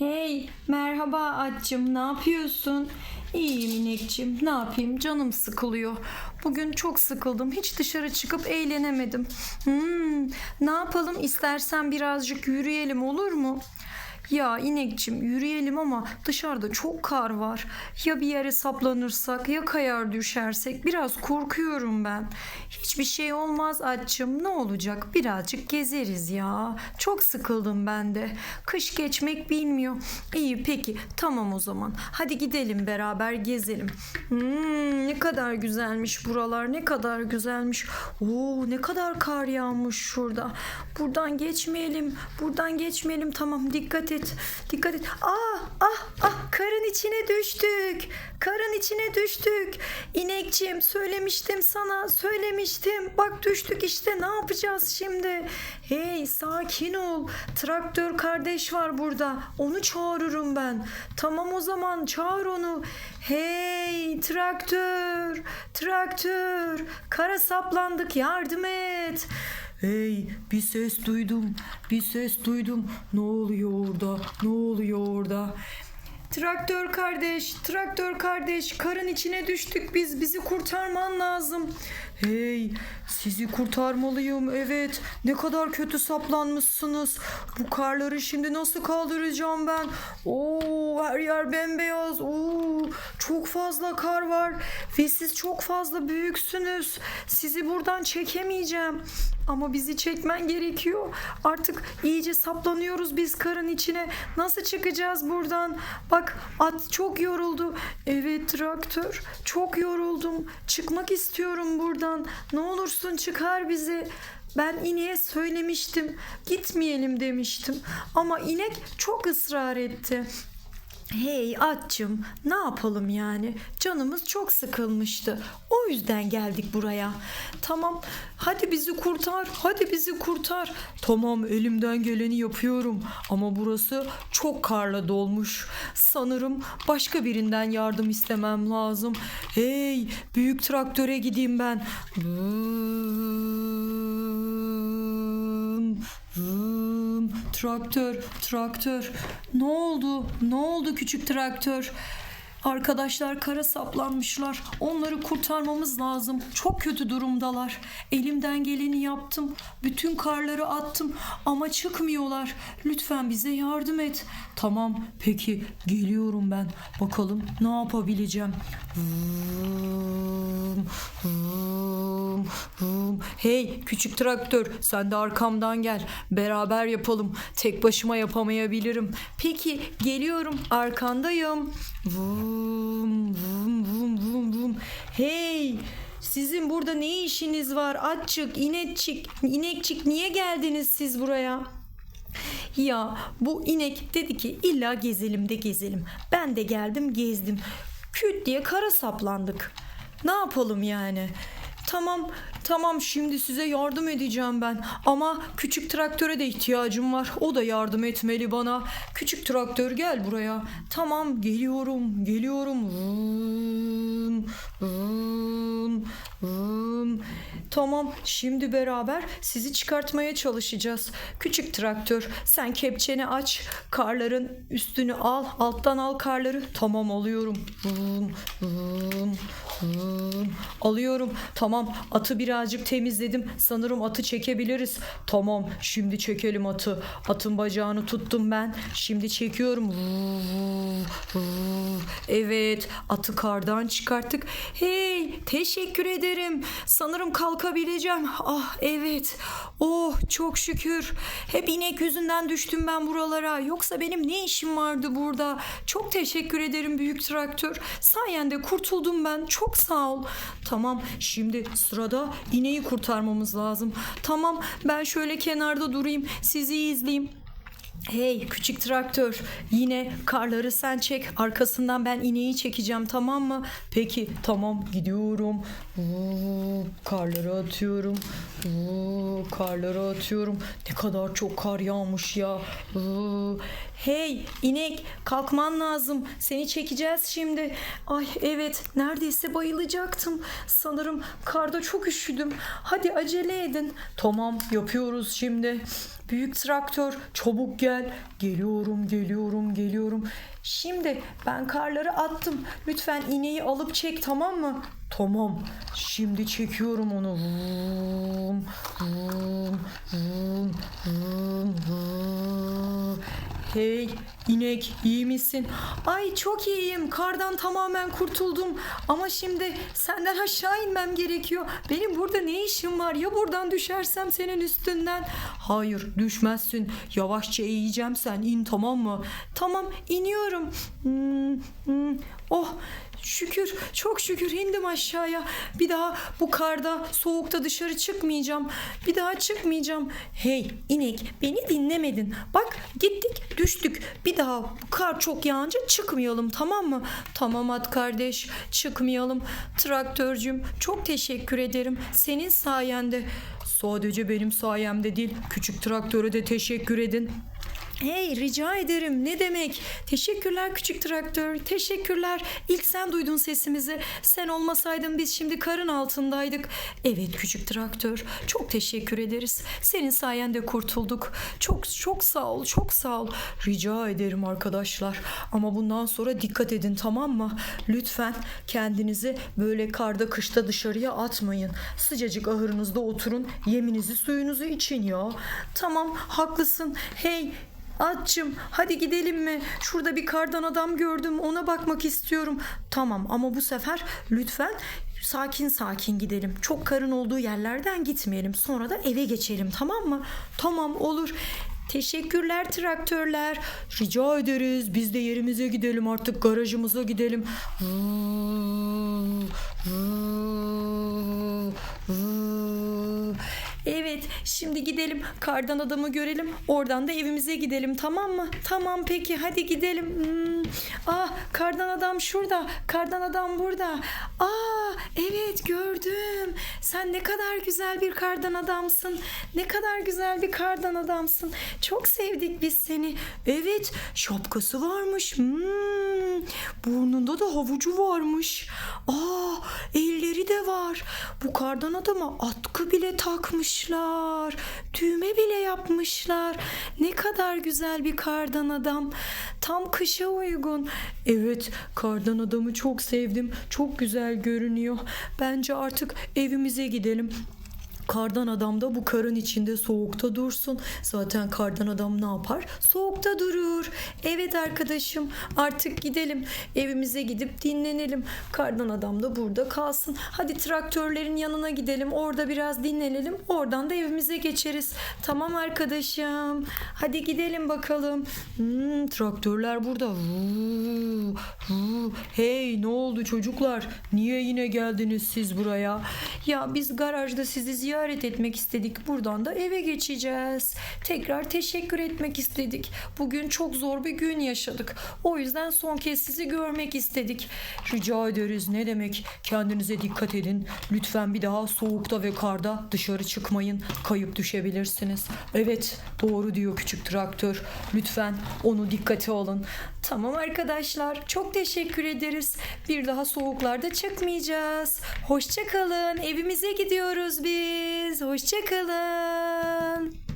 Hey, merhaba açım. Ne yapıyorsun? İyiyim inekçim. Ne yapayım? Canım sıkılıyor. Bugün çok sıkıldım. Hiç dışarı çıkıp eğlenemedim. Hmm, ne yapalım? İstersen birazcık yürüyelim olur mu? Ya inekçim yürüyelim ama dışarıda çok kar var. Ya bir yere saplanırsak ya kayar düşersek biraz korkuyorum ben. Hiçbir şey olmaz açım ne olacak birazcık gezeriz ya. Çok sıkıldım ben de. Kış geçmek bilmiyor. İyi peki tamam o zaman. Hadi gidelim beraber gezelim. Hmm, ne kadar güzelmiş buralar ne kadar güzelmiş. Oo ne kadar kar yağmış şurada. Buradan geçmeyelim. Buradan geçmeyelim tamam dikkat et. Dikkat et. Ah ah ah karın içine düştük. Karın içine düştük. İnekçim söylemiştim sana söylemiştim. Bak düştük işte ne yapacağız şimdi? Hey sakin ol. Traktör kardeş var burada. Onu çağırırım ben. Tamam o zaman çağır onu. Hey traktör. Traktör. Kara saplandık yardım et. Hey bir ses duydum. Bir ses duydum. Ne oluyor orada? Ne oluyor orada? Traktör kardeş, traktör kardeş, karın içine düştük biz. Bizi kurtarman lazım. Hey, sizi kurtarmalıyım. Evet, ne kadar kötü saplanmışsınız. Bu karları şimdi nasıl kaldıracağım ben? Oo, her yer bembeyaz. Oo, çok fazla kar var ve siz çok fazla büyüksünüz. Sizi buradan çekemeyeceğim. Ama bizi çekmen gerekiyor. Artık iyice saplanıyoruz biz karın içine. Nasıl çıkacağız buradan? Bak at çok yoruldu. Evet traktör çok yoruldum. Çıkmak istiyorum buradan. Ne olursun çıkar bizi. Ben ineğe söylemiştim. Gitmeyelim demiştim. Ama inek çok ısrar etti. Hey atçım ne yapalım yani? Canımız çok sıkılmıştı. O yüzden geldik buraya. Tamam hadi bizi kurtar hadi bizi kurtar. Tamam elimden geleni yapıyorum. Ama burası çok karla dolmuş. Sanırım başka birinden yardım istemem lazım. Hey büyük traktöre gideyim ben. Vım. Traktör traktör. Ne oldu? Ne oldu küçük traktör Arkadaşlar kara saplanmışlar. Onları kurtarmamız lazım. Çok kötü durumdalar. Elimden geleni yaptım. Bütün karları attım ama çıkmıyorlar. Lütfen bize yardım et. Tamam, peki geliyorum ben. Bakalım ne yapabileceğim. Vım, vım, vım. Hey küçük traktör sen de arkamdan gel. Beraber yapalım. Tek başıma yapamayabilirim. Peki geliyorum arkandayım. Vum, vum, vum, vum, vum. Hey sizin burada ne işiniz var? Atçık, inekçik, inekçik niye geldiniz siz buraya? Ya bu inek dedi ki illa gezelim de gezelim. Ben de geldim gezdim. Küt diye kara saplandık. Ne yapalım yani? Tamam tamam şimdi size yardım edeceğim ben. Ama küçük traktöre de ihtiyacım var. O da yardım etmeli bana. Küçük traktör gel buraya. Tamam geliyorum geliyorum. Vın, vın, vın. Tamam şimdi beraber sizi çıkartmaya çalışacağız. Küçük traktör sen kepçeni aç. Karların üstünü al. Alttan al karları. Tamam alıyorum. Vın, vın, vın. Alıyorum. Tamam atı birazcık temizledim. Sanırım atı çekebiliriz. Tamam şimdi çekelim atı. Atın bacağını tuttum ben. Şimdi çekiyorum. Evet atı kardan çıkarttık. Hey teşekkür ederim. Sanırım kalkabileceğim. Ah evet. Oh çok şükür. Hep inek yüzünden düştüm ben buralara. Yoksa benim ne işim vardı burada? Çok teşekkür ederim büyük traktör. Sayende kurtuldum ben. Çok sağ ol. Tamam şimdi sırada ineği kurtarmamız lazım. Tamam ben şöyle kenarda durayım. Sizi izleyeyim. Hey küçük traktör yine karları sen çek arkasından ben ineği çekeceğim tamam mı? Peki tamam gidiyorum. Vuu, karları atıyorum. Vuu, karları atıyorum. Ne kadar çok kar yağmış ya. Vuu. Hey inek kalkman lazım. Seni çekeceğiz şimdi. Ay evet neredeyse bayılacaktım. Sanırım karda çok üşüdüm. Hadi acele edin. Tamam yapıyoruz şimdi. Büyük traktör çabuk gel. Geliyorum geliyorum geliyorum. Şimdi ben karları attım. Lütfen ineği alıp çek tamam mı? Tamam. Şimdi çekiyorum onu. Vum, vum, vum, vum, vum. Hey inek iyi misin? Ay çok iyiyim. Kardan tamamen kurtuldum. Ama şimdi senden aşağı inmem gerekiyor. Benim burada ne işim var? Ya buradan düşersem senin üstünden? Hayır düşmezsin. Yavaşça eğeceğim sen in tamam mı? Tamam iniyorum. Hmm, hmm. Oh Şükür, çok şükür indim aşağıya. Bir daha bu karda, soğukta dışarı çıkmayacağım. Bir daha çıkmayacağım. Hey inek, beni dinlemedin. Bak gittik, düştük. Bir daha bu kar çok yağınca çıkmayalım tamam mı? Tamam at kardeş, çıkmayalım. Traktörcüm, çok teşekkür ederim. Senin sayende. Sadece benim sayemde değil, küçük traktöre de teşekkür edin. Hey rica ederim. Ne demek? Teşekkürler küçük traktör. Teşekkürler. İlk sen duydun sesimizi. Sen olmasaydın biz şimdi karın altındaydık. Evet küçük traktör. Çok teşekkür ederiz. Senin sayende kurtulduk. Çok çok sağ ol çok sağ ol. Rica ederim arkadaşlar. Ama bundan sonra dikkat edin tamam mı? Lütfen kendinizi böyle karda kışta dışarıya atmayın. Sıcacık ahırınızda oturun. Yeminizi suyunuzu için ya. Tamam haklısın. Hey Atçım hadi gidelim mi? Şurada bir kardan adam gördüm ona bakmak istiyorum. Tamam ama bu sefer lütfen sakin sakin gidelim. Çok karın olduğu yerlerden gitmeyelim. Sonra da eve geçelim tamam mı? Tamam olur. Teşekkürler traktörler. Rica ederiz. Biz de yerimize gidelim artık garajımıza gidelim. Evet, şimdi gidelim. Kardan adamı görelim. Oradan da evimize gidelim, tamam mı? Tamam peki, hadi gidelim. Hmm. Ah, kardan adam şurada. Kardan adam burada. Aa, evet gördüm. Sen ne kadar güzel bir kardan adamsın. Ne kadar güzel bir kardan adamsın. Çok sevdik biz seni. Evet, şapkası varmış. Hmm. Burnunda da havucu varmış. Aa, elleri de var. Bu kardan adama atkı bile takmışlar. Düğme bile yapmışlar. Ne kadar güzel bir kardan adam. Tam kışa uygun. Evet, kardan adamı çok sevdim. Çok güzel görünüyor. Bence artık evimize gidelim. Kardan adam da bu karın içinde soğukta dursun. Zaten kardan adam ne yapar? Soğukta durur. Evet arkadaşım artık gidelim. Evimize gidip dinlenelim. Kardan adam da burada kalsın. Hadi traktörlerin yanına gidelim. Orada biraz dinlenelim. Oradan da evimize geçeriz. Tamam arkadaşım. Hadi gidelim bakalım. Hmm, traktörler burada. Hey ne oldu çocuklar? Niye yine geldiniz siz buraya? Ya biz garajda sizi ziyaret etmek istedik. Buradan da eve geçeceğiz. Tekrar teşekkür etmek istedik. Bugün çok zor bir gün yaşadık. O yüzden son kez sizi görmek istedik. Rica ederiz. Ne demek? Kendinize dikkat edin. Lütfen bir daha soğukta ve karda dışarı çıkmayın. Kayıp düşebilirsiniz. Evet, doğru diyor küçük traktör. Lütfen onu dikkate alın. Tamam arkadaşlar. Çok teşekkür ederiz. Bir daha soğuklarda çıkmayacağız. Hoşça kalın. Evimize gidiyoruz biz. Hoşça kalın.